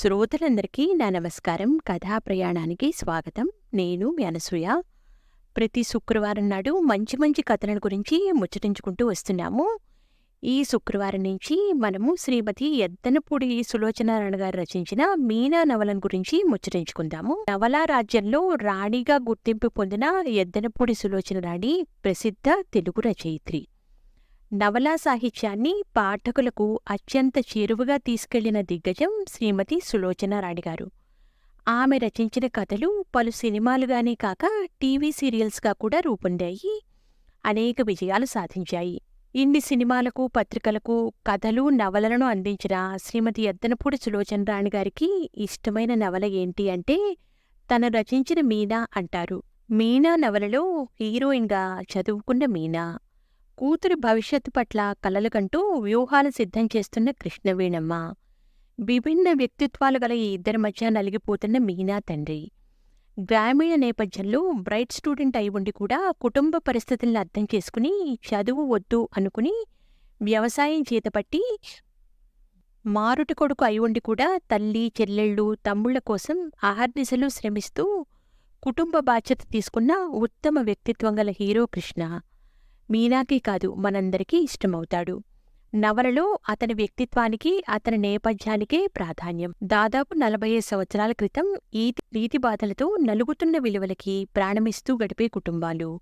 శ్రోతలందరికీ నా నమస్కారం. కథా ప్రయాణానికి స్వాగతం. నేను మీ అనసూయ. ప్రతి శుక్రవారం నాడు మంచి మంచి కథల గురించి ముచ్చటించుకుంటూ వస్తున్నాము. ఈ శుక్రవారం నుంచి మనము శ్రీమతి ఎద్దనపూడి సులోచనారాయణ గారు రచించిన మీనా నవలను గురించి ముచ్చటించుకుందాము. నవలా రాజ్యంలో రాణిగా గుర్తింపు పొందిన ఎద్దనపూడి సులోచన రాణి ప్రసిద్ధ తెలుగు రచయిత్రి. నవలా సాహిత్యాన్ని పాఠకులకు అత్యంత చేరువగా తీసుకెళ్ళిన దిగ్గజం శ్రీమతి సులోచనారాణి గారు. ఆమె రచించిన కథలు పలు సినిమాలుగానే కాక టీవీ సీరియల్స్గా కూడా రూపొందాయి. అనేక విజయాలు సాధించాయి. ఇన్ని సినిమాలకు పత్రికలకు కథలు నవలలను అందించిన శ్రీమతి ఎద్దనపూడి సులోచనరాణి గారికి ఇష్టమైన నవల ఏంటి అంటే తను రచించిన మీనా అంటారు. మీనా నవలలో హీరోయిన్గా చదువుకున్న మీనా. కూతురి భవిష్యత్తు పట్ల కలలు కంటూ వ్యూహాలు సిద్ధం చేస్తున్న కృష్ణవేణమ్మ. విభిన్న వ్యక్తిత్వాలు గల ఈ ఇద్దరి మధ్య నలిగిపోతున్న మీనా తండ్రి. గ్రామీణ నేపథ్యంలో బ్రైట్ స్టూడెంట్ అయి ఉండి కూడా కుటుంబ పరిస్థితులను అర్థం చేసుకుని చదువు వద్దు అనుకుని వ్యవసాయం చేతపట్టి మారుటి కొడుకు అయి ఉండి కూడా తల్లి చెల్లెళ్ళు తమ్ముళ్ళ కోసం ఆహర్నిశలు శ్రమిస్తూ కుటుంబ బాధ్యత తీసుకున్న ఉత్తమ వ్యక్తిత్వం గల హీరో కృష్ణ. మీనాకి కాదు మనందరికీ ఇష్టమవుతాడు. నవలలో అతని వ్యక్తిత్వానికి అతని నేపథ్యానికే ప్రాధాన్యం. దాదాపు నలభై సంవత్సరాల క్రితం ఈ రీతి బాధలతో నలుగుతున్న విలువలకి ప్రాణమిస్తూ గడిపే కుటుంబాలు.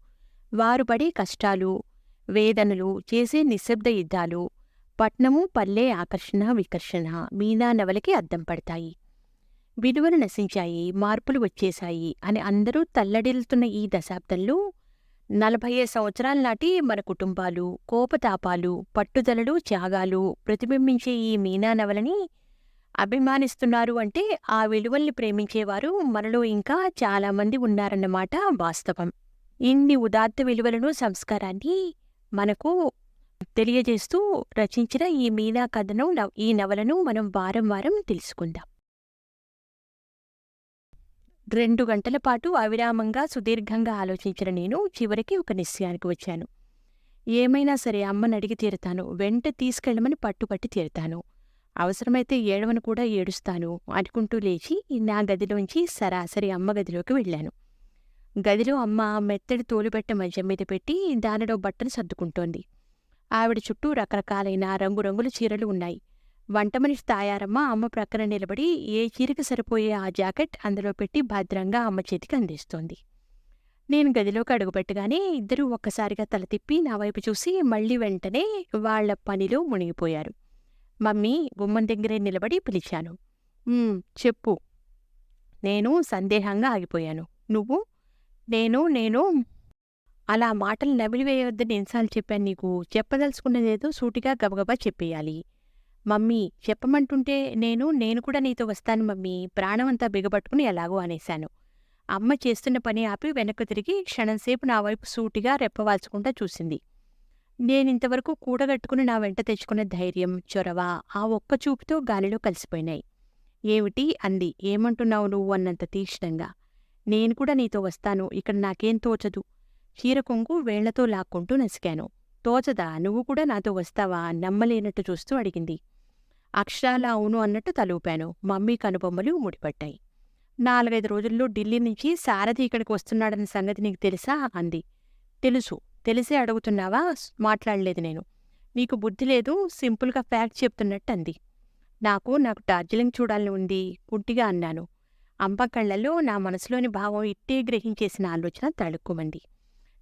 వారు పడే కష్టాలు వేదనలు చేసే నిశ్శబ్ద యుద్ధాలు పట్నము పల్లె ఆకర్షణ వికర్షణ మీనా నవలకి అద్దం పడతాయి. విలువలు నశించాయి మార్పులు వచ్చేశాయి అని అందరూ తల్లడిల్లుతున్న ఈ దశాబ్దంలో నలభై సంవత్సరాల నాటి మన కుటుంబాలు కోపతాపాలు పట్టుదలలు త్యాగాలు ప్రతిబింబించే ఈ మీనా నవలని అభిమానిస్తున్నారు అంటే ఆ విలువల్ని ప్రేమించేవారు మనలో ఇంకా చాలామంది ఉన్నారన్నమాట వాస్తవం. ఇన్ని ఉదాత్త విలువలను సంస్కారాన్ని మనకు తెలియజేస్తూ రచించిన ఈ మీనా కథను ఈ నవలను మనం వారం వారం తెలుసుకుందాం. రెండు గంటల పాటు అవిరామంగా సుదీర్ఘంగా ఆలోచించిన నేను చివరికి ఒక నిశ్చయానికి వచ్చాను. ఏమైనా సరే అమ్మని అడిగి తీరుతాను. వెంట తీసుకెళ్ళమని పట్టుపట్టి తీరుతాను. అవసరమైతే ఏడవను కూడా ఏడుస్తాను అనుకుంటూ లేచి నా గదిలోంచి సరాసరి అమ్మ గదిలోకి వెళ్ళాను. గదిలో అమ్మ మెత్తడి తోలుబెట్ట మధ్య మీద పెట్టి దానిలో బట్టలు సర్దుకుంటోంది. ఆవిడ చుట్టూ రకరకాలైన రంగురంగుల చీరలు ఉన్నాయి. వంటమనిషి తాయారమ్మ అమ్మ ప్రక్కన నిలబడి ఏ చీరకు సరిపోయే ఆ జాకెట్ అందులో పెట్టి భద్రంగా అమ్మ చేతికి అందిస్తోంది. నేను గదిలోకి అడుగుపెట్టగానే ఇద్దరూ ఒక్కసారిగా తల తిప్పి నా వైపు చూసి మళ్ళీ వెంటనే వాళ్ళ పనిలో మునిగిపోయారు. మమ్మీ గుమ్మం దగ్గరే నిలబడి పిలిచాను. చెప్పు. నేను సందేహంగా ఆగిపోయాను. నువ్వు? నేను నేను. అలా మాటలు నవిలివేయవద్దని ఎన్నిసార్లు చెప్పాను నీకు. చెప్పదలుచుకున్నదేదో సూటిగా గబగబా చెప్పేయాలి. మమ్మీ చెప్పమంటుంటే నేను నేను కూడా నీతో వస్తాను మమ్మీ ప్రాణమంతా బిగబట్టుకుని ఎలాగో అనేశాను. అమ్మ చేస్తున్న పని ఆపి వెనక్కు తిరిగి క్షణంసేపు నా వైపు సూటిగా రెప్పవాల్చకుండా చూసింది. నేనింతవరకు కూడగట్టుకుని నా వెంట తెచ్చుకున్న ధైర్యం చొరవ ఆ ఒక్క చూపుతో గాలిలో కలిసిపోయినాయి. ఏమిటి? అంది. ఏమంటున్నావు నువ్వు అన్నంత తీక్షణంగా? నేను కూడా నీతో వస్తాను. ఇక్కడ నాకేం తోచదు. చీర కొంగు వేళ్ళతో లాక్కుంటూ నసికాను. తోచదా? నువ్వు కూడా నాతో వస్తావా? నమ్మలేనట్టు చూస్తూ అడిగింది. అక్షరాల అవును అన్నట్టు తలూపాను. మమ్మీ కనుబొమ్మలు ముడిపట్టాయి నాలుగైదు రోజుల్లో ఢిల్లీ నుంచి సారథి ఇక్కడికి వస్తున్నాడన్న సంగతి నీకు తెలుసా? అంది. తెలుసు. తెలిసే అడుగుతున్నావా? మాట్లాడలేదు నేను. నీకు బుద్ధి లేదు సింపుల్గా ఫ్యాక్ట్ చెప్తున్నట్టు అంది. నాకు నాకు డార్జిలింగ్ చూడాలని ఉంది గుడ్డిగా అన్నాను. అంబ కళ్ళల్లో నా మనసులోని భావం ఇట్టే గ్రహించేసిన ఆలోచన తడుక్కుమంది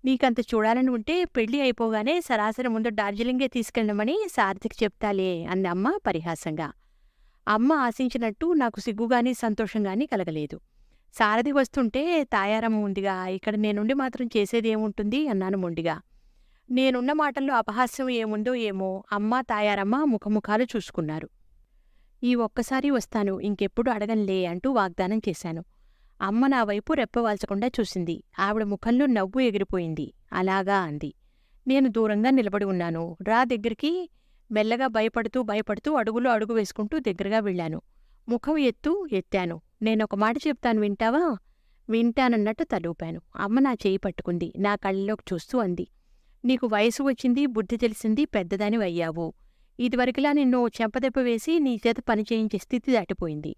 నీకంత చూడాలని ఉంటే పెళ్ళి అయిపోగానే సరాసరి ముందు డార్జిలింగే తీసుకెళ్ళమని సారథికి చెప్తాలే అంది అమ్మ పరిహాసంగా. అమ్మ ఆశించినట్టు నాకు సిగ్గుగాని సంతోషంగాని కలగలేదు. సారథి వస్తుంటే తాయారమ్మ ఉందిగా ఇక్కడ నేనుండి మాత్రం చేసేది ఏముంటుంది? అన్నాను మొండిగా. నేనున్న మాటల్లో అపహాస్యం ఏముందో ఏమో అమ్మ తాయారమ్మ ముఖముఖాలు చూసుకున్నారు. ఈ ఒక్కసారి వస్తాను ఇంకెప్పుడు అడగంలే అంటూ వాగ్దానం చేశాను. అమ్మ నా వైపు రెప్పవాల్చకుండా చూసింది. ఆవిడ ముఖంలో నవ్వు ఎగిరిపోయింది. అలాగా అంది. నేను దూరంగా నిలబడి ఉన్నాను. రా దగ్గరికి మెల్లగా భయపడుతూ భయపడుతూ అడుగులో అడుగు వేసుకుంటూ దగ్గరగా వెళ్ళాను. ముఖం ఎత్తు ఎత్తాను. నేనొక మాట చెప్తాను వింటావా? వింటానన్నట్టు తలూపాను. అమ్మ నా చేయి పట్టుకుంది. నా కళ్ళలోకి చూస్తూ అంది. నీకు వయసు వచ్చింది బుద్ధి తెలిసింది పెద్దదాని అయ్యావు ఇదివరకులా నిన్ను చెంపదెప్ప వేసి నీ చేత పని చేయించే స్థితి దాటిపోయింది.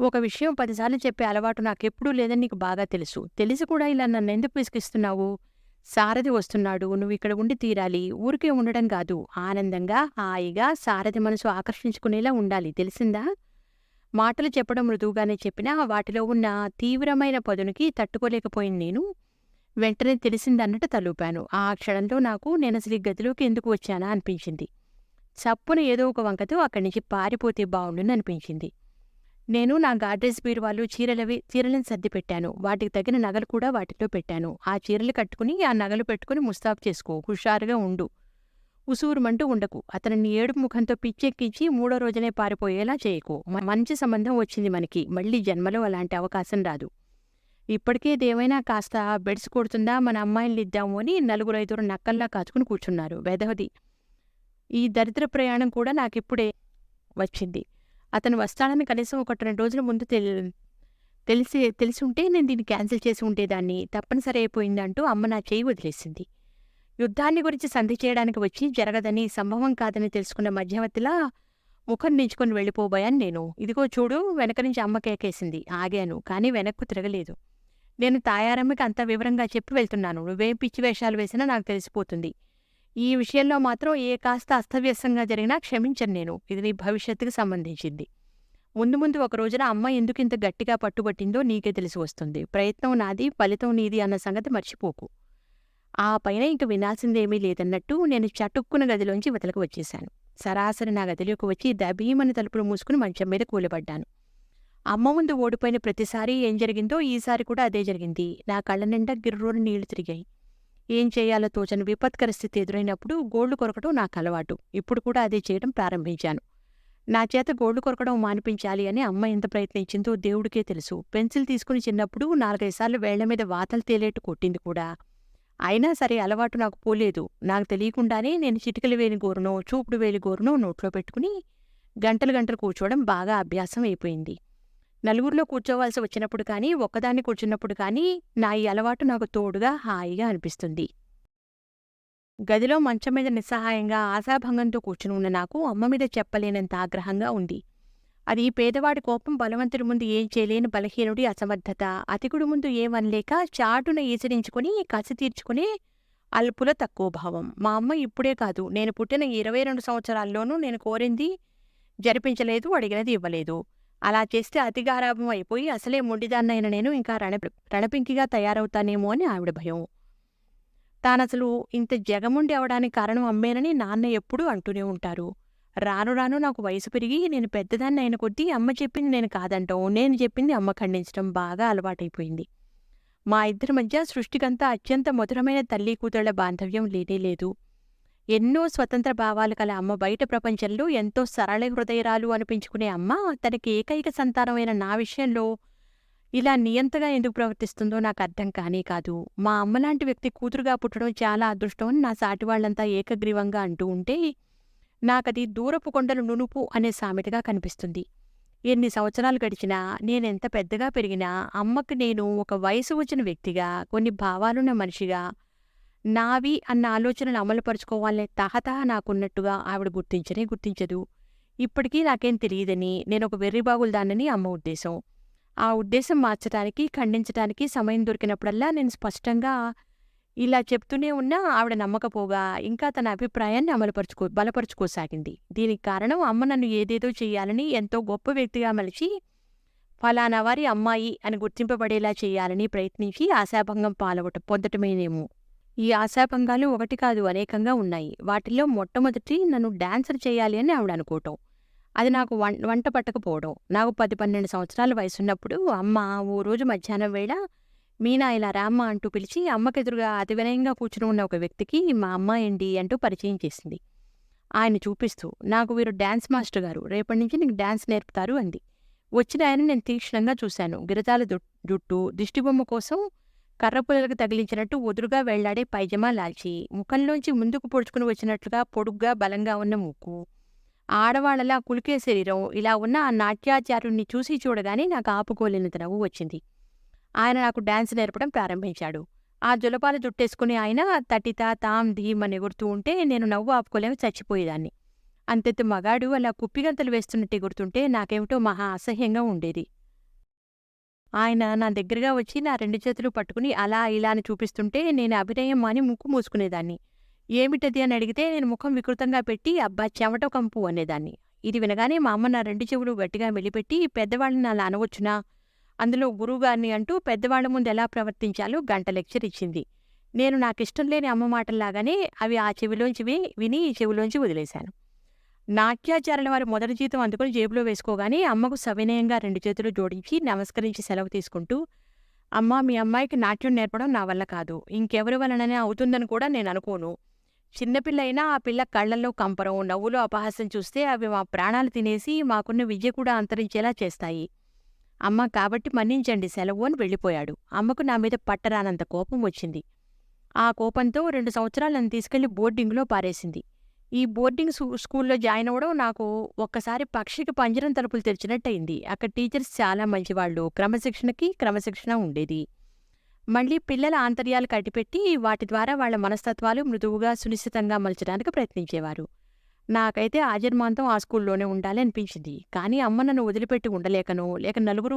ఒక విషయం పదిసార్లు చెప్పే అలవాటు నాకెప్పుడూ లేదని నీకు బాగా తెలుసు. తెలిసి కూడా ఇలా నన్నెందుకు విసిగిస్తున్నావు? సారథి వస్తున్నాడు. నువ్వు ఇక్కడ ఉండి తీరాలి. ఊరికే ఉండడం కాదు. ఆనందంగా హాయిగా సారథి మనసు ఆకర్షించుకునేలా ఉండాలి. తెలిసిందా? మాటలు చెప్పడం మృదువుగానే చెప్పినా వాటిలో ఉన్న తీవ్రమైన పదునికి తట్టుకోలేకపోయింది నేను వెంటనే తెలిసిందన్నట్టు తలూపాను. ఆ క్షణంలో నాకు నేను అసలు ఈ గదిలోకి ఎందుకు వచ్చానా అనిపించింది. చప్పున ఏదో ఒక వంకతో అక్కడి నుంచి పారిపోతే బావుండుని అనిపించింది నేను నా గాడ్రేజ్ బీరువాలు చీరలవి చీరలను సర్ది పెట్టాను. వాటికి తగిన నగలు కూడా వాటిలో పెట్టాను. ఆ చీరలు కట్టుకుని ఆ నగలు పెట్టుకుని ముస్తాబు చేసుకో. హుషారుగా ఉండు. ఉసూరుమంటూ ఉండకు. అతనిని ఏడుపు ముఖంతో పిచ్చెక్కించి మూడో రోజునే పారిపోయేలా చేయకు. మంచి సంబంధం వచ్చింది మనకి. మళ్ళీ జన్మలో అలాంటి అవకాశం రాదు. ఇప్పటికే దేవైనా కాస్త బెడ్స్ కొడుతుందా మన అమ్మాయిల్ని ఇద్దాము అని నలుగురు ఐదుగురు నక్కల్లా కాచుకుని కూర్చున్నారు. వెదవది. ఈ దరిద్ర ప్రయాణం కూడా నాకిప్పుడే వచ్చింది. అతను వస్తాడని కనీసం ఒకటి రెండు రోజుల ముందు తెల్ తెలిసి తెలిసి ఉంటే నేను దీన్ని క్యాన్సిల్ చేసి ఉండేదాన్ని. తప్పనిసరి అయిపోయిందంటూ అమ్మ నా చేయి వదిలేసింది. యుద్ధాన్ని గురించి సంధి చేయడానికి వచ్చి జరగదని సంభవం కాదని తెలుసుకున్న మధ్యవర్తిలా ముఖం నించుకొని వెళ్ళిపోబోయాను నేను. ఇదిగో చూడు వెనక నుంచి అమ్మ కేకేసింది. ఆగాను కానీ వెనక్కు తిరగలేదు. నేను తాయారమ్మకి అంత వివరంగా చెప్పి వెళ్తున్నాను. నువ్వేం పిచ్చి వేషాలు వేసినా నాకు తెలిసిపోతుంది. ఈ విషయంలో మాత్రం ఏ కాస్త అస్తవ్యస్తంగా జరిగినా క్షమించను నేను. ఇది నీ భవిష్యత్తుకు సంబంధించింది. ముందు ముందు ఒక రోజున అమ్మ ఎందుకు ఇంత గట్టిగా పట్టుబట్టిందో నీకే తెలిసి వస్తుంది. ప్రయత్నం నాది ఫలితం నీది అన్న సంగతి మర్చిపోకు. ఆ పైన ఇంక వినాల్సిందేమీ లేదన్నట్టు నేను చటుక్కున గదిలోంచి వెతలకు వచ్చేశాను. సరాసరి నా గదిలోకి వచ్చి దబీమని తలుపులు మూసుకుని మంచం మీద కూలబడ్డాను. అమ్మ ముందు ఓడిపోయిన ప్రతిసారి ఏం జరిగిందో ఈసారి కూడా అదే జరిగింది. నా కళ్ళ నిండా గిర్రోని నీళ్ళు తిరిగాయి. ఏం చేయాలో తోచని విపత్కర స్థితి ఎదురైనప్పుడు గోళ్ళు కొరకడం నాకు అలవాటు. ఇప్పుడు కూడా అదే చేయడం ప్రారంభించాను. నా చేత గోళ్ళు కొరకడం మానిపించాలి అని అమ్మ ఎంత ప్రయత్నించిందో దేవుడికే తెలుసు. పెన్సిల్ తీసుకుని చిన్నప్పుడు నాలుగైదు సార్లు వేళ్ళ మీద వాతలు తేలేట్టు కొట్టింది కూడా. అయినా సరే అలవాటు నాకు పోలేదు. నాకు తెలియకుండానే నేను చిటికలు వేలి గోరునో చూపుడు వేలి గోరునో నోట్లో పెట్టుకుని గంటలు గంటలు కూర్చోవడం బాగా అభ్యాసం అయిపోయింది. నలుగురిలో కూర్చోవాల్సి వచ్చినప్పుడు కానీ ఒక్కదాన్ని కూర్చున్నప్పుడు కానీ నా ఈ అలవాటు నాకు తోడుగా హాయిగా అనిపిస్తుంది. గదిలో మంచం మీద నిస్సహాయంగా ఆశాభంగంతో కూర్చుని ఉన్న నాకు అమ్మ మీద చెప్పలేనంత ఆగ్రహంగా ఉంది. అది పేదవాడి కోపం బలవంతుడి ముందు ఏం చేయలేని బలహీనుడి అసమర్థత అతికుడి ముందు ఏమనలేక చాటున ఈసరించుకుని కసి తీర్చుకుని అల్పుల తక్కువ భావం మా అమ్మ ఇప్పుడే కాదు నేను పుట్టిన ఇరవై రెండు సంవత్సరాల్లోనూ నేను కోరింది జరిపించలేదు అడిగినది ఇవ్వలేదు. అలా చేస్తే అతిగారాభం అయిపోయి అసలే మొండిదాన్నైన నేను ఇంకా రణ రణపింకిగా తయారవుతానేమో అని ఆవిడ భయం. తానసలు ఇంత జగముండి అవడానికి కారణం అమ్మేనని నాన్న ఎప్పుడూ అంటూనే ఉంటారు. రాను రాను నాకు వయసు పెరిగి నేను పెద్దదాన్ని అయిన కొద్దీ అమ్మ చెప్పింది నేను కాదంటాం నేను చెప్పింది అమ్మ ఖండించడం బాగా అలవాటైపోయింది. మా ఇద్దరి మధ్య సృష్టికంతా అత్యంత మధురమైన తల్లి కూతుళ్ళ బాంధవ్యం లేనేలేదు ఎన్నో స్వతంత్ర భావాలు కల అమ్మ. బయట ప్రపంచంలో ఎంతో సరళ హృదయరాలు అనిపించుకునే అమ్మ తనకి ఏకైక సంతానమైన నా విషయంలో ఇలా నియంతగా ఎందుకు ప్రవర్తిస్తుందో నాకు అర్థం కానే కాదు. మా అమ్మలాంటి వ్యక్తి కూతురుగా పుట్టడం చాలా అదృష్టం. అని నా సాటి వాళ్ళంతా ఏకగ్రీవంగా అంటూ ఉంటే నాకది దూరపు కొండలు నునుపు అనే సామెతగా కనిపిస్తుంది. ఎన్ని సంవత్సరాలు గడిచినా నేనెంత పెద్దగా పెరిగినా అమ్మకు నేను ఒక వయసు వచ్చిన వ్యక్తిగా కొన్ని భావాలున్న మనిషిగా నావి అన్న ఆలోచనలు అమలుపరుచుకోవాలనే తహతహ నాకున్నట్టుగా ఆవిడ గుర్తించనే గుర్తించదు. ఇప్పటికీ నాకేం తెలియదని నేను ఒక వెర్రిబాగులదాన్నని అమ్మ ఉద్దేశం. ఆ ఉద్దేశం మార్చడానికి ఖండించడానికి సమయం దొరికినప్పుడల్లా నేను స్పష్టంగా ఇలా చెప్తూనే ఉన్నా ఆవిడ నమ్మకపోగా ఇంకా తన అభిప్రాయాన్ని అమలుపరుచుకో బలపరుచుకోసాగింది. దీనికి కారణం అమ్మ నన్ను ఏదేదో చెయ్యాలని ఎంతో గొప్ప వ్యక్తిగా మలిచి ఫలానా వారి అమ్మాయి అని గుర్తింపబడేలా చేయాలని ప్రయత్నించి ఆశాభంగం పాలవట పొందటమేనేమో. ఈ ఆశాభంగాలు ఒకటి కాదు అనేకంగా ఉన్నాయి. వాటిల్లో మొట్టమొదటి నన్ను డాన్సర్ చేయాలి అని ఆవిడ అనుకోవటం. అది నాకు వం వంట పట్టకపోవడం. నాకు పది పన్నెండు సంవత్సరాల వయసున్నప్పుడు అమ్మ ఓ రోజు మధ్యాహ్నం వేళ మీనా ఇలా రామ్మ అంటూ పిలిచి అమ్మకెదురుగా అతి వినయంగా కూర్చుని ఉన్న ఒక వ్యక్తికి మా అమ్మ ఏంటి అంటూ పరిచయం చేసింది. ఆయన చూపిస్తూ నాకు వీరు డాన్స్ మాస్టర్ గారు. రేపటి నుంచి నీకు డాన్స్ నేర్పుతారు అంది. వచ్చిన ఆయన నేను తీక్షణంగా చూశాను. గిరజాల జుట్టు దిష్టిబొమ్మ కోసం కర్రపుల్లలకు తగిలించినట్టు వదురుగా వెళ్ళాడే పైజమా లాల్చి ముఖంలోంచి ముందుకు పొడుచుకుని వచ్చినట్లుగా పొడుగ్గా బలంగా ఉన్న ముక్కు. ఆడవాళ్ళలా కులికే శరీరం ఇలా ఉన్న ఆ నాట్యాచార్యుణ్ణి చూసి చూడగానే నాకు ఆపుకోలేనంత నవ్వు వచ్చింది. ఆయన నాకు డాన్స్ నేర్పడం ప్రారంభించాడు. ఆ జులపాలు జుట్టేసుకుని ఆయన తటిత తాం ధీమ్ అని ఎగురుతూ ఉంటే నేను నవ్వు ఆపుకోలేక చచ్చిపోయేదాన్ని. అంతెత్తు మగాడు అలా కుప్పిగంతలు వేస్తున్నట్టు ఎగురుతుంటే నాకేమిటో మహా అసహ్యంగా ఉండేది. ఆయన నా దగ్గరగా వచ్చి నా రెండు చేతులు పట్టుకుని అలా ఇలా అని చూపిస్తుంటే నేను అభినయం అని ముక్కు మూసుకునేదాన్ని. ఏమిటది? అని అడిగితే నేను ముఖం వికృతంగా పెట్టి అబ్బా చెమట కంపు అనేదాన్ని. ఇది వినగానే మా అమ్మ నా రెండు చెవులు గట్టిగా మెలిపెట్టి పెద్దవాళ్ళని అలా అనవచ్చునా? అందులో గురువుగారిని అంటూ పెద్దవాళ్ళ ముందు ఎలా ప్రవర్తించాలో గంట లెక్చర్ ఇచ్చింది. నేను నాకిష్టం లేని అమ్మ మాటల్లాగానే అవి ఆ చెవిలోంచి విని ఈ చెవిలోంచి వదిలేశాను. నాట్యాచార్యుల వారి మొదటి జీతం అందుకుని జేబులో వేసుకోగానే అమ్మకు సవినయంగా రెండు చేతులు జోడించి నమస్కరించి సెలవు తీసుకుంటూ అమ్మ మీ అమ్మాయికి నాట్యం నేర్పడం నా వల్ల కాదు. ఇంకెవరి వలననే అవుతుందని కూడా నేను అనుకోను. చిన్నపిల్ల అయినా ఆ పిల్ల కళ్ళల్లో కంపరం నవ్వులో అపహాసం చూస్తే అవి మా ప్రాణాలు తినేసి మాకున్న విద్య కూడా అంతరించేలా చేస్తాయి. అమ్మ కాబట్టి మన్నించండి సెలవు అని వెళ్ళిపోయాడు. అమ్మకు నా మీద పట్టరానంత కోపం వచ్చింది. ఆ కోపంతో రెండు సంవత్సరాలు నన్ను తీసుకెళ్ళి బోర్డింగ్లో పారేసింది. ఈ బోర్డింగ్ స్కూల్లో జాయిన్ అవ్వడం నాకు ఒక్కసారి పక్షికి పంజరం తలుపులు తెరిచినట్టయింది. అక్కడ టీచర్స్ చాలా మంచివాళ్ళు. క్రమశిక్షణకి క్రమశిక్షణ ఉండేది. మళ్ళీ పిల్లల ఆంతర్యాలు కట్టిపెట్టి వాటి ద్వారా వాళ్ళ మనస్తత్వాలు మృదువుగా సునిశ్చితంగా మలచడానికి ప్రయత్నించేవారు. నాకైతే ఆజన్మాంతం ఆ స్కూల్లోనే ఉండాలి అనిపించింది. కానీ అమ్మ నన్ను వదిలిపెట్టి ఉండలేకనో లేక నలుగురు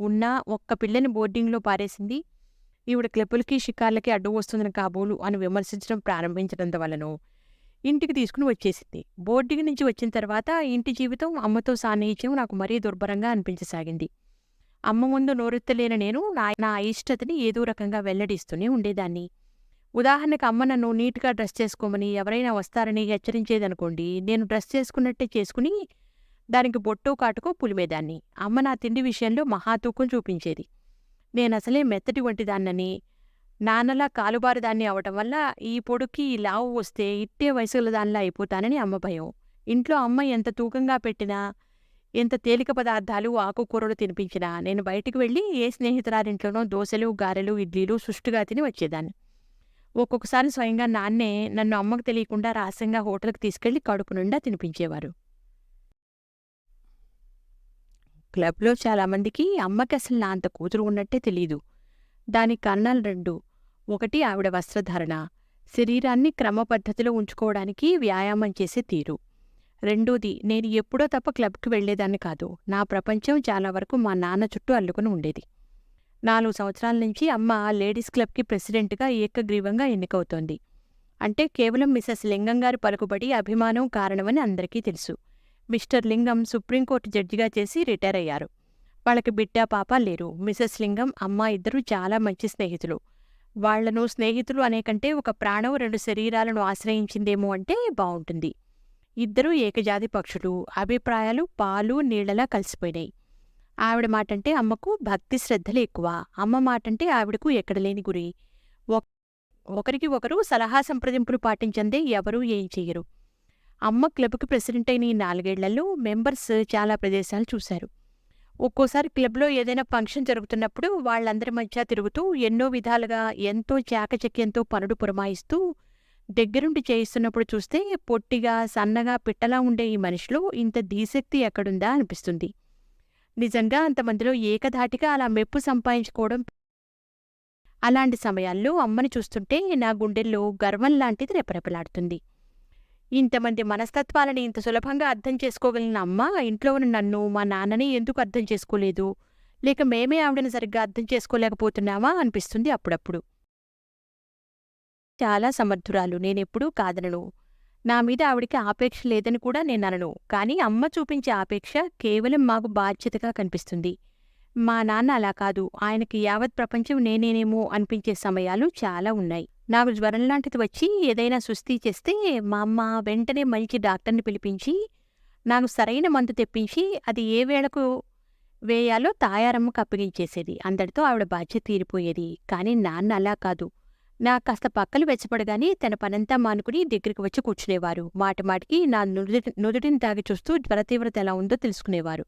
ఉన్న ఒక్క పిల్లని బోర్డింగ్లో పారేసింది. ఈవిడ క్లెప్పులకి షికార్లకి అడ్డు వస్తుందని కాబోలు అని విమర్శించడం ప్రారంభించడం వలనో ఇంటికి తీసుకుని వచ్చేసింది. బోర్డింగ్ నుంచి వచ్చిన తర్వాత ఇంటి జీవితం అమ్మతో సాన్నిహిత్యం నాకు మరీ దుర్భరంగా అనిపించసాగింది. అమ్మ ముందు నోరెత్తలేని నేను నా నా అయిష్టతని ఏదో రకంగా వెల్లడిస్తూనే ఉండేదాన్ని. ఉదాహరణకు అమ్మ నన్ను నీట్గా డ్రెస్ చేసుకోమని ఎవరైనా వస్తారని హెచ్చరించేదనుకోండి నేను డ్రెస్ చేసుకున్నట్టే చేసుకుని దానికి బొట్టు కాటుకో పులిమేదాన్ని. అమ్మ నా తిండి విషయంలో మహాతూకం చూపించేది. నేను అసలే మెత్తటి వంటి దాన్నని నాన్నలా కాలుబారుదాన్ని అవటం వల్ల ఈ పొడుక్కి ఈ లావు వస్తే ఇట్టే వయసుల దానిలా అయిపోతానని అమ్మ భయం. ఇంట్లో అమ్మ ఎంత తూకంగా పెట్టినా ఎంత తేలిక పదార్థాలు ఆకుకూరలు తినిపించినా నేను బయటికి వెళ్ళి ఏ స్నేహితురారింట్లోనో దోశలు గారెలు ఇడ్లీలు సుష్టుగా తిని వచ్చేదాన్ని. ఒక్కొక్కసారి స్వయంగా నాన్నే నన్ను అమ్మకు తెలియకుండా రహస్యంగా హోటల్కి తీసుకెళ్ళి కడుపు నిండా తినిపించేవారు. క్లబ్లో చాలామందికి అమ్మకి అసలు నా అంత కూతురు ఉన్నట్టే తెలీదు. దాని కన్నాలు రెండు. ఒకటి ఆవిడ వస్త్రధారణ. శరీరాన్ని క్రమపద్ధతిలో ఉంచుకోవడానికి వ్యాయామం చేసే తీరు. రెండోది నేను ఎప్పుడో తప్ప క్లబ్కి వెళ్ళేదాన్ని కాదు. నా ప్రపంచం చాలా వరకు మా నాన్న చుట్టూ అల్లుకుని ఉండేది. నాలుగు సంవత్సరాల నుంచి అమ్మ లేడీస్ క్లబ్కి ప్రెసిడెంట్గా ఏకగ్రీవంగా ఎన్నికవుతోంది. అంటే కేవలం మిసెస్ లింగం గారి పలుకుబడి అభిమానం కారణమని అందరికీ తెలుసు. మిస్టర్ లింగం సుప్రీంకోర్టు జడ్జిగా చేసి రిటైర్ అయ్యారు. వాళ్ళకి బిడ్డ పాప లేరు. మిసెస్ లింగం అమ్మ ఇద్దరూ చాలా మంచి స్నేహితులు. వాళ్ళను స్నేహితులు అనే కంటే ఒక ప్రాణం రెండు శరీరాలను ఆశ్రయించిందేమో అంటే బావుంటుంది. ఇద్దరూ ఏకజాతి పక్షులు. అభిప్రాయాలు పాలు నీళ్ళలా కలిసిపోయినాయి. ఆవిడ మాటంటే అమ్మకు భక్తి శ్రద్ధలు ఎక్కువ. అమ్మ మాటంటే ఆవిడకు ఎక్కడలేని గురి. ఒకరికి ఒకరు సలహా సంప్రదింపులు పాటించందే ఎవరూ ఏం చేయరు అమ్మ క్లబ్కి ప్రెసిడెంట్ అయిన ఈ నాలుగేళ్ళలో మెంబర్స్ చాలా ప్రదేశాలు చూశారు. ఒక్కోసారి క్లబ్లో ఏదైనా ఫంక్షన్ జరుగుతున్నప్పుడు వాళ్ళందరి మధ్య తిరుగుతూ ఎన్నో విధాలుగా ఎంతో చాకచక్యంతో పనుడు పురమాయిస్తూ దగ్గరుండి చేయిస్తున్నప్పుడు చూస్తే పొట్టిగా సన్నగా పిట్టలా ఉండే ఈ మనిషిలో ఇంత దీశక్తి ఎక్కడుందా అనిపిస్తుంది. నిజంగా అంతమందిలో ఏకధాటిగా అలా మెప్పు సంపాదించుకోవడం అలాంటి సమయాల్లో అమ్మని చూస్తుంటే నా గుండెల్లో గర్వం లాంటిది రెపరెపలాడుతుంది. ఇంతమంది మనస్తత్వాలని ఇంత సులభంగా అర్థం చేసుకోగలిగిన అమ్మ ఇంట్లో ఉన్న నన్ను మా నాన్నని ఎందుకు అర్థం చేసుకోలేదు? లేక మేమే ఆవిడని సరిగ్గా అర్థం చేసుకోలేకపోతున్నామా అనిపిస్తుంది అప్పుడప్పుడు. చాలా సమర్థురాలు నేనెప్పుడూ కాదనను. నా మీద ఆవిడికి ఆపేక్ష లేదని కూడా నేను అనను. కానీ అమ్మ చూపించే ఆపేక్ష కేవలం మాకు బాధ్యతగా కనిపిస్తుంది. మా నాన్న అలా కాదు. ఆయనకి యావత్ ప్రపంచం నేనేనేమో అనిపించే సమయాలు చాలా ఉన్నాయి. నాకు జ్వరం లాంటిది వచ్చి ఏదైనా సుస్థి చేస్తే మా అమ్మ వెంటనే మంచి డాక్టర్ని పిలిపించి నాకు సరైన మందు తెప్పించి అది ఏ వేళకు వేయాలో తాయారమ్మకు అప్పగించేసేది అందరితో ఆవిడ బాధ్యత తీరిపోయేది. కానీ నాన్న అలా కాదు. నా కాస్త పక్కలు వెచ్చపడగానే తన పనంతా మానుకుని దగ్గరికి వచ్చి కూర్చునేవారు. మాటిమాటికి నా నుదుటి నుదుటిని తాగి చూస్తూ జ్వర తీవ్రత ఎలా ఉందో తెలుసుకునేవారు.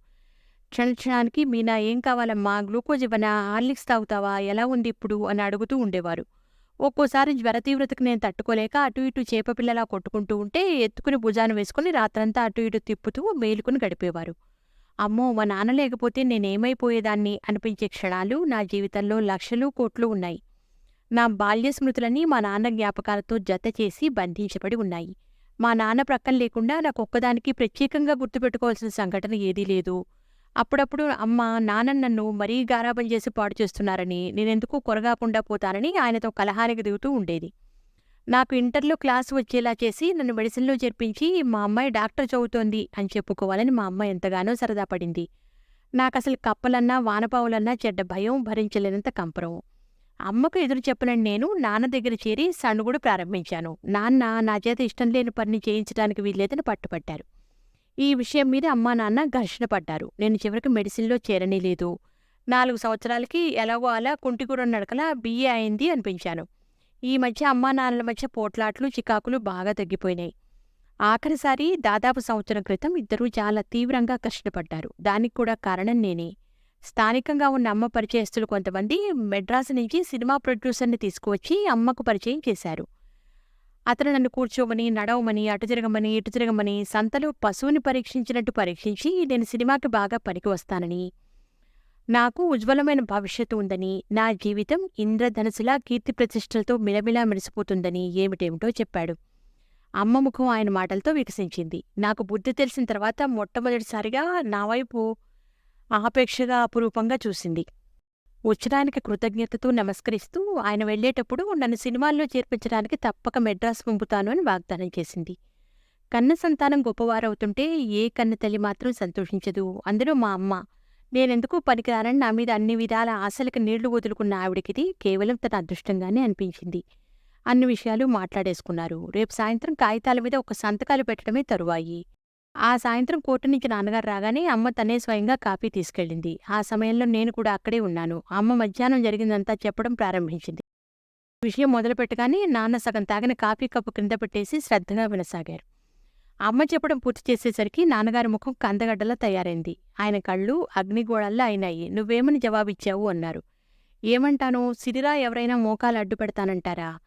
క్షణక్షణానికి మీనా ఏం కావాలమ్మా? గ్లూకోజ్ ఇవ్వనా? హార్లిక్స్ తాగుతావా? ఎలా ఉంది ఇప్పుడు? అని అడుగుతూ ఉండేవారు. ఒక్కోసారి జ్వర తీవ్రతకు నేను తట్టుకోలేక అటు ఇటు చేపపిల్లలా కొట్టుకుంటూ ఉంటే ఎత్తుకుని భుజాన వేసుకుని రాత్రంతా అటు ఇటు తిప్పుతూ మేలుకుని గడిపేవారు. అమ్మో మా నాన్న లేకపోతే నేనేమైపోయేదాన్ని అనిపించే క్షణాలు నా జీవితంలో లక్షలు కోట్లు ఉన్నాయి. నా బాల్య స్మృతులన్నీ మా నాన్న జ్ఞాపకాలతో జత చేసి బంధించబడి ఉన్నాయి. మా నాన్న ప్రక్కన లేకుండా నాకు ఒక్కదానికి ప్రత్యేకంగా గుర్తుపెట్టుకోవాల్సిన సంఘటన ఏదీ లేదు. అప్పుడప్పుడు అమ్మ నాన్న నన్ను మరీ గారాబం చేసి పాడు చేస్తున్నారని నేనెందుకు కొరగాకుండా పోతానని ఆయనతో కలహానికి దిగుతూ ఉండేది. నాకు ఇంటర్లో క్లాసు వచ్చేలా చేసి నన్ను మెడిసిన్లో చేర్పించి మా అమ్మాయి డాక్టర్ చదువుతోంది అని చెప్పుకోవాలని మా అమ్మ ఎంతగానో సరదా పడింది. నాకసలు కప్పలన్నా వానపావులన్నా చెడ్డ భయం భరించలేనంత కంపరం. అమ్మకు ఎదురు చెప్పనని నేను నాన్న దగ్గర చేరి సణుగుడు ప్రారంభించాను. నాన్న నా చేత ఇష్టం లేని పని చేయించడానికి వీల్లేదని పట్టుపట్టారు. ఈ విషయం మీద అమ్మా నాన్న ఘర్షణ పడ్డారు. నేను చివరికి మెడిసిన్లో చేరనీ లేదు నాలుగు సంవత్సరాలకి ఎలాగో అలా కుంటికూర నడకల బిఏ అయింది అనిపించాను. ఈ మధ్య అమ్మా నాన్నల మధ్య పోట్లాట్లు చికాకులు బాగా తగ్గిపోయినాయి. ఆఖరిసారి దాదాపు సంవత్సరం క్రితం ఇద్దరూ చాలా తీవ్రంగా కష్టపడ్డారు దానికి కూడా కారణం నేనే. స్థానికంగా ఉన్న అమ్మ పరిచయస్తులు కొంతమంది మెడ్రాస్ నుంచి సినిమా ప్రొడ్యూసర్ని తీసుకువచ్చి అమ్మకు పరిచయం చేశారు. అతను నన్ను కూర్చోమని నడవమని అటు తిరగమని ఇటు తిరగమని సంతలో పశువుని పరీక్షించినట్టు పరీక్షించి నేను సినిమాకి బాగా పనికి వస్తానని. నాకు ఉజ్వలమైన భవిష్యత్తు ఉందని నా జీవితం ఇంద్రధనుసులా కీర్తి ప్రతిష్టలతో మిలమిలా మెరిసిపోతుందని ఏమిటేమిటో చెప్పాడు. అమ్మ ముఖం ఆయన మాటలతో వికసించింది. నాకు బుద్ధి తెలిసిన తర్వాత మొట్టమొదటిసారిగా నా వైపు ఆపేక్షగా అపురూపంగా చూసింది. ఉచ్చరానికి కృతజ్ఞతతో నమస్కరిస్తూ ఆయన వెళ్ళేటప్పుడు నన్ను సినిమాల్లో చేర్పించడానికి తప్పక మెడ్రాస్ పంపుతాను అని వాగ్దానం చేసింది. కన్న సంతానం గొప్పవారవుతుంటే ఏ కన్న తల్లి మాత్రం సంతోషించదు. అందులో మా అమ్మ నేనెందుకు పనికిరానని నా మీద అన్ని విధాల ఆశలకు నీళ్ళు వదులుకున్న ఆవిడకిది కేవలం తన అదృష్టంగానే అనిపించింది. అన్ని విషయాలు మాట్లాడేసుకున్నారు. రేపు సాయంత్రం కాగితాల మీద ఒక సంతకాలు పెట్టడమే తరువాయి. ఆ సాయంత్రం కోర్టు నుంచి నాన్నగారు రాగానే అమ్మ తనే స్వయంగా కాఫీ తీసుకెళ్ళింది. ఆ సమయంలో నేను కూడా అక్కడే ఉన్నాను. అమ్మ మధ్యాహ్నం జరిగిందంతా చెప్పడం ప్రారంభించింది. విషయం మొదలుపెట్టగానే నాన్న సగం తాగిన కాఫీ కప్పు క్రింద పెట్టేసి శ్రద్ధగా వినసాగారు. అమ్మ చెప్పడం పూర్తి చేసేసరికి నాన్నగారి ముఖం కందగడ్డలా తయారైంది. ఆయన కళ్ళు అగ్నిగోళల్లా అయినాయి. నువ్వేమని జవాబిచ్చావు? అన్నారు. ఏమంటాను? సిరిరా ఎవరైనా మోకాలు అడ్డు పెడతానంటారా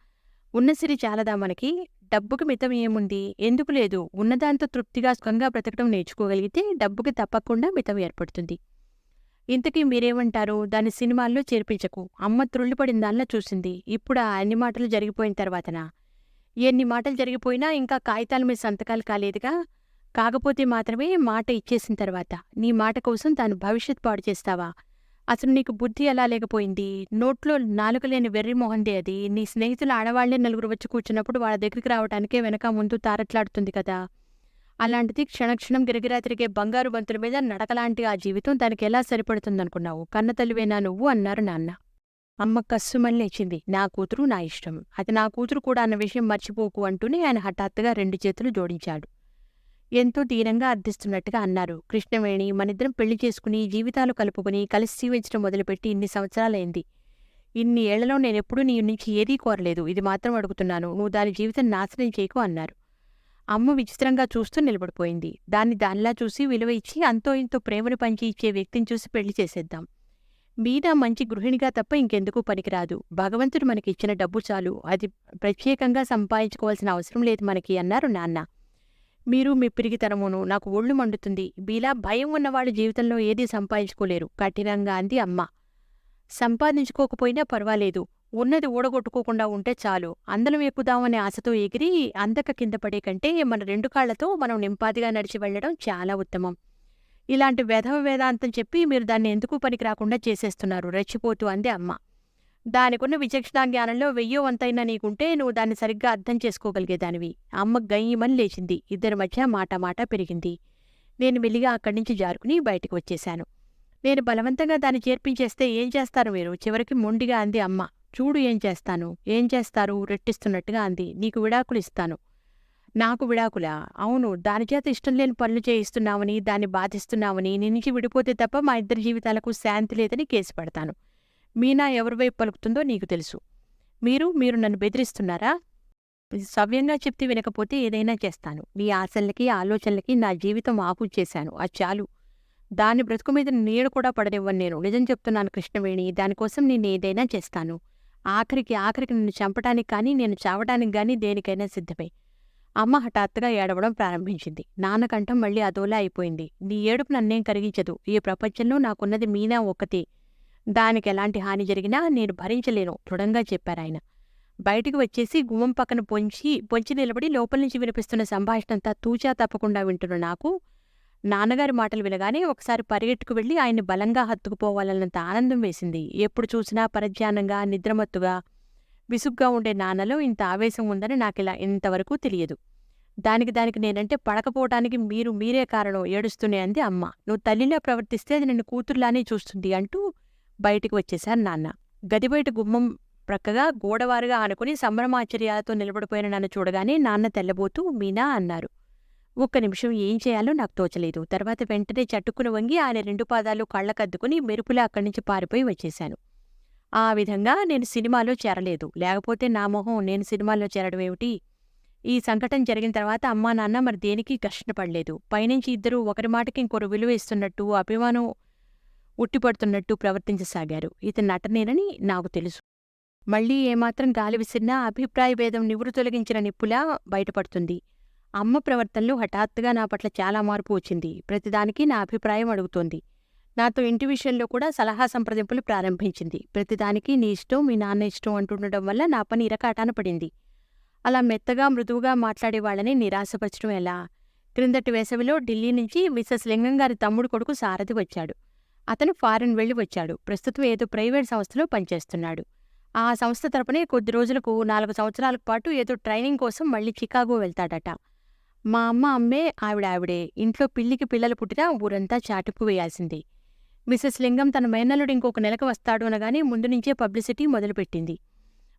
ఉన్న సిరి చాలదా మనకి? డబ్బుకి మితం ఏముంది? ఎందుకు లేదు? ఉన్నదాంతో తృప్తిగా సుఖంగా బ్రతకడం నేర్చుకోగలిగితే డబ్బుకి తప్పకుండా మితం ఏర్పడుతుంది. ఇంతకీ మీరేమంటారు? దాని సినిమాల్లో చేర్పించకు. అమ్మ త్రుళ్ళిపడిన దానిలా చూసింది. ఇప్పుడు ఆ అన్ని మాటలు జరిగిపోయిన తర్వాతనా. ఎన్ని మాటలు జరిగిపోయినా ఇంకా కాగితాల మీద సంతకాలు కాలేదుగా? కాకపోతే మాత్రమే మాట ఇచ్చేసిన తర్వాత. నీ మాట కోసం తాను భవిష్యత్ పాడు చేస్తావా? అసలు నీకు బుద్ధి ఎలా లేకపోయింది? నోట్లో నాలుక లేని వెర్రి మొహందే అది. నీ స్నేహితులు ఆడవాళ్ళే నలుగురు వచ్చి కూర్చున్నప్పుడు వాళ్ళ దగ్గరికి రావడానికే వెనక ముందు తారట్లాడుతుంది కదా. అలాంటిది క్షణక్షణం గిరగిరా తిరిగే బంగారు బంతుల మీద నడకలాంటి ఆ జీవితం దానికి ఎలా సరిపడుతుందనుకున్నావు? కన్న తల్లివేనా నువ్వు? అన్నారు నాన్న. అమ్మ కస్సుమని లేచింది. నా కూతురు నా ఇష్టం. అది నా కూతురు కూడా అన్న విషయం మర్చిపోకు అంటూనే ఆయన హఠాత్తుగా రెండు చేతులు జోడించాడు. ఎంతో దీనంగా అర్థిస్తున్నట్టుగా అన్నారు. కృష్ణవేణి మనిద్దరం పెళ్ళి చేసుకుని జీవితాలు కలుపుకుని కలిసి జీవించడం మొదలుపెట్టి ఇన్ని సంవత్సరాలైంది. ఇన్ని ఏళ్ళలో నేనెప్పుడూ నీ నుంచి ఏదీ కోరలేదు. ఇది మాత్రం అడుగుతున్నాను. నువ్వు దాని జీవితం నాశనం చేయకు అన్నారు. అమ్మ విచిత్రంగా చూస్తూ నిలబడిపోయింది. దాన్ని దానిలా చూసి విలువ ఇచ్చి అంతో ఇంతో ప్రేమను పంచి ఇచ్చే వ్యక్తిని చూసి పెళ్ళి చేసేద్దాం. మీద మంచి గృహిణిగా తప్ప ఇంకెందుకు పనికిరాదు. భగవంతుడు మనకి ఇచ్చిన డబ్బు చాలు. అది ప్రత్యేకంగా సంపాదించుకోవాల్సిన అవసరం లేదు మనకి అన్నారు నాన్న. మీరు మీ పిరిగితనమును నాకు ఒళ్ళు మండుతుంది. బీలా భయం ఉన్నవాళ్ళు జీవితంలో ఏదీ సంపాదించుకోలేరు. కఠినంగా అంది అమ్మ. సంపాదించుకోకపోయినా పర్వాలేదు. ఉన్నది ఊడగొట్టుకోకుండా ఉంటే చాలు. అందలం ఎక్కుదామనే ఆశతో ఎగిరి అందక కింద పడే కంటే మన రెండు కాళ్ళతో మనం నింపాదిగా నడిచి వెళ్ళడం చాలా ఉత్తమం. ఇలాంటి వేధవ వేదాంతం చెప్పి మీరు దాన్ని ఎందుకు పనికి రాకుండా చేసేస్తున్నారు? రెచ్చిపోతూ అంది అమ్మ. దానికున్న విచక్షణా జ్ఞానంలో వెయ్యో వంతైనా నీకుంటే నువ్వు దాన్ని సరిగ్గా అర్థం చేసుకోగలిగేదానివి. అమ్మ గయ్యమని లేచింది. ఇద్దరి మధ్య మాట మాట పెరిగింది. నేను మెల్లిగా అక్కడి నుంచి జారుకుని బయటికి వచ్చేశాను. నేను బలవంతంగా దాన్ని చేర్పించేస్తే ఏం చేస్తారు మీరు? చివరికి మొండిగా అంది అమ్మ. చూడు ఏం చేస్తాను? ఏం చేస్తారు? రెట్టిస్తున్నట్టుగా అంది. నీకు విడాకులు ఇస్తాను. నాకు విడాకులా? అవును. దాని చేత ఇష్టం లేని పనులు చేయిస్తున్నావని దాన్ని బాధిస్తున్నావని నీ నుంచి విడిపోతే తప్ప మా ఇద్దరి జీవితాలకు శాంతి లేదని కేసు పెడతాను. మీనా ఎవరివైపు పలుకుతుందో నీకు తెలుసు. మీరు మీరు నన్ను బెదిరిస్తున్నారా? సవ్యంగా చెప్తే వినకపోతే ఏదైనా చేస్తాను. నీ ఆశలకి ఆలోచనలకి నా జీవితం ఆపు చేశాను. అది చాలు. దాని బ్రతుకు మీద నీడ కూడా పడనివ్వను నేను. నిజం చెప్తున్నాను కృష్ణవేణి. దానికోసం నేను ఏదైనా చేస్తాను. ఆఖరికి ఆఖరికి నిన్ను చంపడానికి కానీ నేను చావడానికి కానీ దేనికైనా సిద్ధమే. అమ్మ హఠాత్తుగా ఏడవడం ప్రారంభించింది. నాన్నకంఠం మళ్ళీ అదోలా అయిపోయింది. నీ ఏడుపు నన్నేం కరిగించదు. ఈ ప్రపంచంలో నాకున్నది మీనా ఒక్కతే. దానికి ఎలాంటి హాని జరిగినా నేను భరించలేను దృఢంగా చెప్పారాయన బయటికి వచ్చేసి గుమ్మం పక్కన పొంచి పొంచి నిలబడి లోపల నుంచి వినిపిస్తున్న సంభాషణంతా తూచా తప్పకుండా వింటున్న నాకు. నాన్నగారి మాటలు వినగానే ఒకసారి పరిగెట్టుకు వెళ్ళి ఆయన్ని బలంగా హత్తుకుపోవాలన్నంత ఆనందం వేసింది. ఎప్పుడు చూసినా పరధ్యానంగా నిద్రమత్తుగా విసుగ్గా ఉండే నాన్నలో ఇంత ఆవేశం ఉందని నాకిలా ఇంతవరకు తెలియదు. దానికి దానికి నేనంటే పడకపోవటానికి మీరు మీరే కారణం ఏడుస్తూనే అంది అమ్మ. నువ్వు తల్లిలా ప్రవర్తిస్తే అది నిన్ను కూతుర్లానే చూస్తుంది అంటూ బయటికి వచ్చేశారు నాన్న. గది బయట గుమ్మం ప్రక్కగా గోడవారుగా ఆనుకుని సంభ్రమాశ్చర్యాలతో నిలబడిపోయిన నన్ను చూడగానే నాన్న తెల్లబోతూ మీనా అన్నారు. ఒక్క నిమిషం ఏం చేయాలో నాకు తోచలేదు. తర్వాత వెంటనే చట్టుకుని వంగి ఆయన రెండు పాదాలు కళ్ళకద్దుకుని మెరుపులా అక్కడి నుంచి పారిపోయి వచ్చేశాను. ఆ విధంగా నేను సినిమాలో చేరలేదు. లేకపోతే నా మొహం నేను సినిమాలో చేరడం ఏమిటి? ఈ సంఘటన జరిగిన తర్వాత అమ్మా నాన్న మరి దేనికి ఘర్షణ పడలేదు? పైనుంచి ఇద్దరూ ఒకరి మాటకి ఇంకొకరు విలువ ఇస్తున్నట్టు అభిమానం ఉట్టిపడుతున్నట్టు ప్రవర్తించసాగారు. ఇతని నటనేనని నాకు తెలుసు. మళ్ళీ ఏమాత్రం గాలి విసిరినా అభిప్రాయ భేదం నివురు తొలగించిన నిప్పులా బయటపడుతుంది. అమ్మ ప్రవర్తనలో హఠాత్తుగా నా పట్ల చాలా మార్పు వచ్చింది. ప్రతిదానికి నా అభిప్రాయం అడుగుతోంది. నాతో ఇంటి విషయంలో కూడా సలహా సంప్రదింపులు ప్రారంభించింది. ప్రతిదానికి నీ ఇష్టం మీ నాన్న ఇష్టం అంటుండడం వల్ల నా పని ఇరకాటాన పడింది. అలా మెత్తగా మృదువుగా మాట్లాడే వాళ్ళని నిరాశపరచడం ఎలా? క్రిందటి వేసవిలో ఢిల్లీ నుంచి మిస్సెస్ లింగం గారి తమ్ముడు కొడుకు సారథి వచ్చాడు. అతను ఫారెన్ వెళ్ళి వచ్చాడు ప్రస్తుతం ఏదో ప్రైవేట్ సంస్థలో పనిచేస్తున్నాడు. ఆ సంస్థ తరపునే కొద్ది రోజులకు నాలుగు సంవత్సరాల పాటు ఏదో ట్రైనింగ్ కోసం మళ్ళీ చికాగో వెళ్తాడట. మా అమ్మ అమ్మే ఆవిడ ఆవిడే ఇంట్లో పిల్లికి పిల్లలు పుట్టినా ఊరంతా చాటుకు వేయాల్సింది. మిసెస్ లింగం తన మేనల్లుడు ఇంకొక నెలకు వస్తాడు అనగానే ముందు నుంచే పబ్లిసిటీ మొదలుపెట్టింది.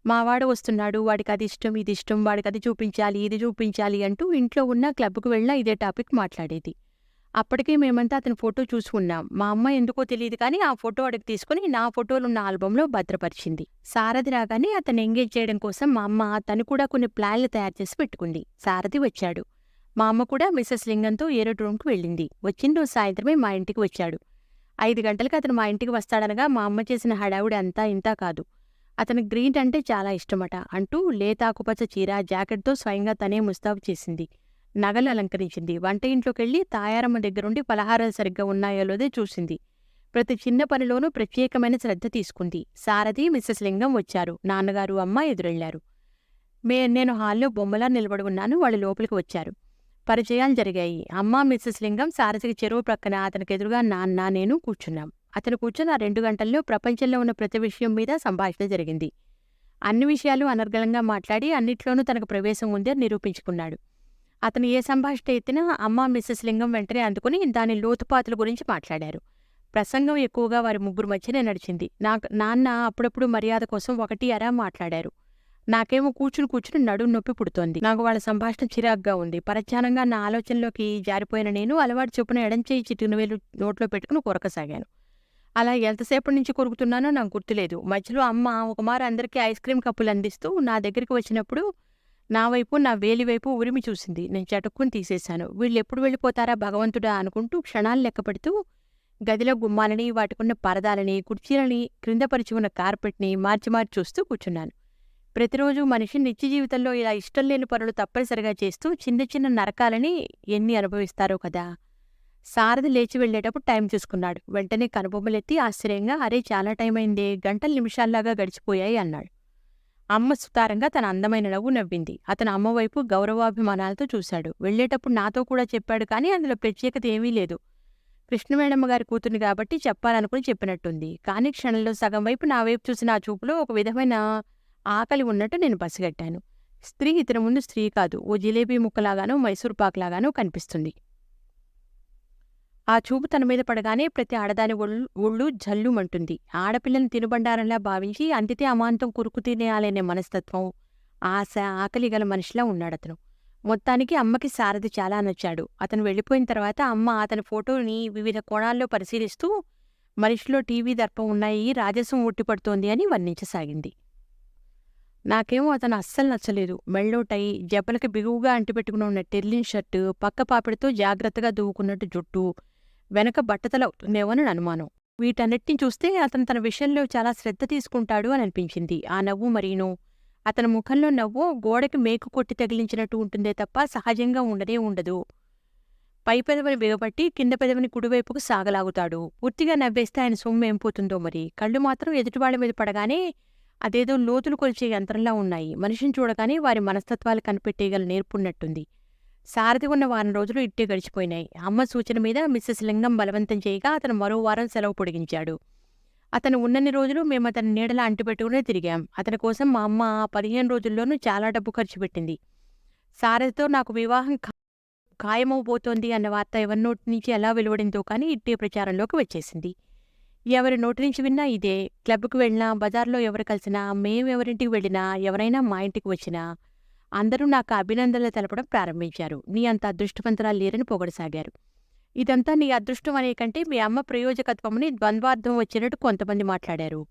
మావాడు వస్తున్నాడు. వాడికి అది ఇష్టం ఇది ఇష్టం. వాడికి అది చూపించాలి ఇది చూపించాలి అంటూ ఇంట్లో ఉన్న క్లబ్కు వెళ్ళినా ఇదే టాపిక్ మాట్లాడేది. అప్పటికే మేమంతా అతని ఫోటో చూసుకున్నాం. మా అమ్మ ఎందుకో తెలియదు కానీ ఆ ఫోటో అడిగి తీసుకుని నా ఫోటోలున్న ఆల్బంలో భద్రపరిచింది. సారథి రాగానే అతను ఎంగేజ్ చేయడం కోసం మా అమ్మ తను కూడా కొన్ని ప్లాన్లు తయారు చేసి పెట్టుకుంది. సారథి వచ్చాడు. మా అమ్మ కూడా మిస్సెస్ లింగంతో ఏరో రూమ్కి వెళ్ళింది. వచ్చిన రోజు సాయంత్రమే మా ఇంటికి వచ్చాడు. ఐదు గంటలకు అతను మా ఇంటికి వస్తాడనగా మా అమ్మ చేసిన హడావుడి అంతా ఇంతా కాదు. అతనికి గ్రీన్ అంటే చాలా ఇష్టమట అంటూ లేత ఆకుపచ్చ చీర జాకెట్తో స్వయంగా తనే ముస్తాబు చేసింది. నగలు అలంకరించింది. వంట ఇంట్లోకెళ్ళి తాయారమ్మ దగ్గరుండి పలహారాలు సరిగ్గా ఉన్నాయో లేదో చూసింది. ప్రతి చిన్న పనిలోనూ ప్రత్యేకమైన శ్రద్ధ తీసుకుంది. సారథి మిస్సెస్ లింగం వచ్చారు. నాన్నగారు అమ్మ ఎదురెళ్ళారు మే నేను హాల్లో బొమ్మలా నిలబడి ఉన్నాను. వాళ్ళు లోపలికి వచ్చారు. పరిచయాలు జరిగాయి. అమ్మ మిస్సెస్ లింగం సారథికి చెరువు ప్రక్కన అతనికి ఎదురుగా నాన్న నేను కూర్చున్నాం. అతను కూర్చున్న రెండు గంటల్లో ప్రపంచంలో ఉన్న ప్రతి విషయం మీద సంభాషణ జరిగింది. అన్ని విషయాలు అనర్గళంగా మాట్లాడి అన్నిట్లోనూ తనకు ప్రవేశం ఉందని నిరూపించుకున్నాడు. అతను ఏ సంభాషణ ఎత్తినా అమ్మ మిస్సెస్ లింగం వెంటనే అందుకుని దాని లోతుపాతుల గురించి మాట్లాడారు. ప్రసంగం ఎక్కువగా వారి ముగ్గురు మధ్యనే నడిచింది. నాకు నాన్న అప్పుడప్పుడు మర్యాద కోసం ఒకటి అరా మాట్లాడారు. నాకేమో కూర్చుని కూర్చుని నడుం నొప్పి పుడుతోంది. నాకు వాళ్ళ సంభాషణ చిరాగ్గా ఉంది. పరధ్యానంగా నా ఆలోచనలోకి జారిపోయిన నేను అలవాటు చొప్పున ఎడంచేయి చిటికిన వేలు నోట్లో పెట్టుకుని కొరకసాగాను. అలా ఎంతసేపటి నుంచి కొరుకుతున్నానో నాకు గుర్తులేదు. మధ్యలో అమ్మ ఒకమారు అందరికీ ఐస్ క్రీం కప్పులు అందిస్తూ నా దగ్గరికి వచ్చినప్పుడు నా వైపు నా వేలి వైపు ఉరిమి చూసింది. నేను చటుక్కుని తీసేశాను. వీళ్ళు ఎప్పుడు వెళ్ళిపోతారా భగవంతుడా అనుకుంటూ క్షణాలు లెక్కపెడుతూ గదిలో గుమ్మాలని వాటికున్న పరదాలని కుర్చీలని క్రిందపరిచి ఉన్న కార్పెట్ని మార్చి మార్చి చూస్తూ కూర్చున్నాను. ప్రతిరోజు మనిషి నిత్య జీవితంలో ఇలా ఇష్టం లేని పనులు తప్పనిసరిగా చేస్తూ చిన్న చిన్న నరకాలని ఎన్ని అనుభవిస్తారో కదా! సారథి లేచి వెళ్ళేటప్పుడు టైం చూసుకున్నాడు. వెంటనే కనుబొమ్మలెత్తి ఆశ్చర్యంగా అరే చాలా టైం అయిందే గంటల నిమిషాల్లాగా గడిచిపోయాయి అన్నాడు. అమ్మ సుతారంగా తన అందమైన నవ్వు నవ్వింది. అతను అమ్మవైపు గౌరవాభిమానాలతో చూశాడు. వెళ్ళేటప్పుడు నాతో కూడా చెప్పాడు కానీ అందులో ప్రత్యేకత ఏమీ లేదు. కృష్ణవేణమ్మ గారి కూతుర్ని కాబట్టి చెప్పాలనుకుని చెప్పినట్టుంది. కానీ క్షణంలో సగం వైపు నా వైపు చూసిన ఆ చూపులో ఒక విధమైన ఆకలి ఉన్నట్టు నేను పసిగట్టాను. స్త్రీ ఇతని ముందు స్త్రీ కాదు. ఓ జిలేబీ ముక్కలాగానో మైసూర్ పాక్లాగానో కనిపిస్తుంది. ఆ చూపు తన మీద పడగానే ప్రతి ఆడదాని ఒళ్ళు ఒళ్ళు జల్లుమంటుంది. ఆడపిల్లని తినుబండారంలా భావించి అందితే అమాంతం కురుకు తినేయాలనే మనస్తత్వం ఆశ ఆకలి గల మనిషిలా ఉన్నాడతను. మొత్తానికి అమ్మకి సారథి చాలా నచ్చాడు. అతను వెళ్ళిపోయిన తర్వాత అమ్మ అతని ఫోటోని వివిధ కోణాల్లో పరిశీలిస్తూ మనిషిలో టీవీ దర్పం ఉన్నాయి రాజసం ఉట్టిపడుతోంది అని వర్ణించసాగింది. నాకేమో అతను అస్సలు నచ్చలేదు. మెళ్ళోటై జబ్బలకి బిగువుగా అంటిపెట్టుకుని ఉన్న టెర్లిన్ షర్టు పక్క పాపిడితో జాగ్రత్తగా దువ్వుకున్నట్టు జుట్టు వెనక బట్టతల అవుతుందేమోనని అనుమానం. వీటన్నిటిని చూస్తే అతను తన విషయంలో చాలా శ్రద్ధ తీసుకుంటాడు అని అనిపించింది. ఆ నవ్వు మరీను. అతని ముఖంలో నవ్వు గోడకి మేకు కొట్టి తగిలించినట్టు ఉంటుందే తప్ప సహజంగా ఉండనే ఉండదు. పై పెదవిని బిగబట్టి కింద పెదవిని కుడివైపుకు సాగలాగుతాడు. పూర్తిగా నవ్వేస్తే ఆయన సొమ్ము ఏం పోతుందో మరి. కళ్ళు మాత్రం ఎదుటివాళ్ళ మీద పడగానే అదేదో లోతులు కొలిచే యంత్రంలా ఉన్నాయి. మనిషిని చూడగానే వారి మనస్తత్వాలు కనిపెట్టేయగల నేర్పున్నట్టుంది. సారథి ఉన్న వారం రోజులు ఇట్టే గడిచిపోయినాయి. అమ్మ సూచన మీద మిస్సెస్ లింగం బలవంతం చేయగా అతను మరో వారం సెలవు పొడిగించాడు. అతను ఉన్నన్ని రోజులు మేము అతని నీడలా అంటిపెట్టుకునే తిరిగాం. అతని కోసం మా అమ్మ ఆ పదిహేను రోజుల్లోనూ చాలా డబ్బు ఖర్చు పెట్టింది. సారథితో నాకు వివాహం ఖాయమవబోతోంది అన్న వార్త ఎవరి నోటి నుంచి ఎలా వెలువడిందో కానీ ఇట్టే ప్రచారంలోకి వచ్చేసింది. ఎవరి నోటి నుంచి విన్నా ఇదే. క్లబ్కు వెళ్ళినా బజార్లో ఎవరు కలిసినా మేము ఎవరింటికి వెళ్ళినా ఎవరైనా మా ఇంటికి వచ్చినా అందరూ నాకు అభినందనలు తెలపడం ప్రారంభించారు. నీ అంత అదృష్టవంతరాలు లేరని పొగడసాగారు. ఇదంతా నీ అదృష్టం అనే కంటే మీ అమ్మ ప్రయోజకత్వమని ద్వంద్వార్థం వచ్చినట్టు కొంతమంది మాట్లాడారు.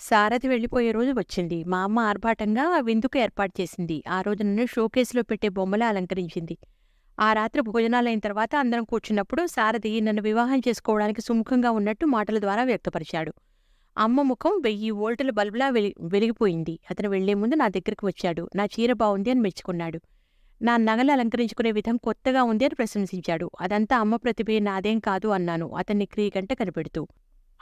సారథి వెళ్ళిపోయే రోజు వచ్చింది. మా అమ్మ ఆర్భాటంగా విందుకు ఏర్పాటు చేసింది. ఆ రోజు నన్ను షోకేసులో పెట్టే బొమ్మలా అలంకరించింది. ఆ రాత్రి భోజనాలైన తర్వాత అందరం కూర్చున్నప్పుడు సారథి నన్ను వివాహం చేసుకోవడానికి సుముఖంగా ఉన్నట్టు మాటల ద్వారా వ్యక్తపరిచాడు. అమ్మ ముఖం వెయ్యి వోల్టుల బల్బులా వెలి వెలిగిపోయింది. అతను వెళ్ళే ముందు నా దగ్గరికి వచ్చాడు. నా చీర బాగుంది అని మెచ్చుకున్నాడు. నా నగలు అలంకరించుకునే విధం కొత్తగా ఉంది అని ప్రశంసించాడు. అదంతా అమ్మ ప్రతిభే నాదేం కాదు అన్నాను. అతన్ని క్రీగంట కనిపెడుతూ.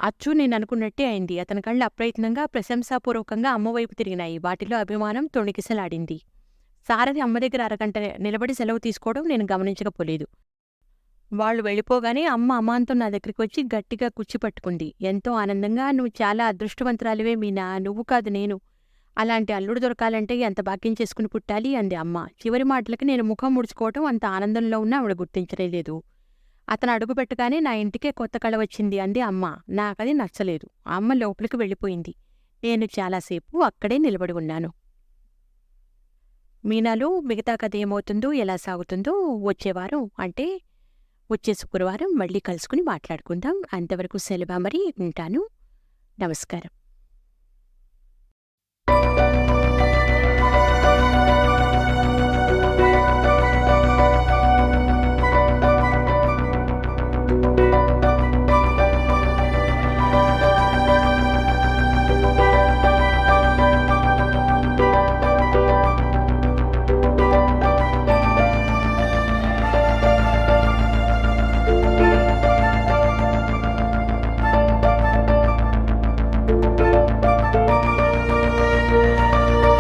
అచ్చు నేను అనుకున్నట్టే అయింది. అతని కళ్ళు అప్రయత్నంగా ప్రశంసాపూర్వకంగా అమ్మవైపు తిరిగినాయి. వాటిలో అభిమానం తొణికిసలాడింది. సారథి అమ్మ దగ్గర అరగంట నిలబడి సెలవు తీసుకోవడం నేను గమనించకపోలేదు. వాళ్ళు వెళ్ళిపోగానే అమ్మ అమాంతం నా దగ్గరికి వచ్చి గట్టిగా కుచ్చిపట్టుకుంది ఎంతో ఆనందంగా నువ్వు చాలా అదృష్టవంతురాలివే మీనా నువ్వు కాదు నేను. అలాంటి అల్లుడు దొరకాలంటే ఎంత భాగ్యం చేసుకుని పుట్టాలి? అంది అమ్మ. చివరి మాటలకి నేను ముఖం ముడుచుకోవటం అంత ఆనందంలో ఉన్నా ఆవిడ గుర్తించలేదు అతను అడుగు పెట్టగానే నా ఇంటికే కొత్త కళ వచ్చింది అంది అమ్మ. నాకది నచ్చలేదు. అమ్మ లోపలికి వెళ్ళిపోయింది. నేను చాలాసేపు అక్కడే నిలబడి ఉన్నాను. మీనాలో మిగతా కథ ఏమవుతుందో ఎలా సాగుతుందో వచ్చేవారం అంటే వచ్చే శుక్రవారం మళ్ళీ కలుసుకుని మాట్లాడుకుందాం. అంతవరకు సెలవు మరి ఉంటాను. నమస్కారం.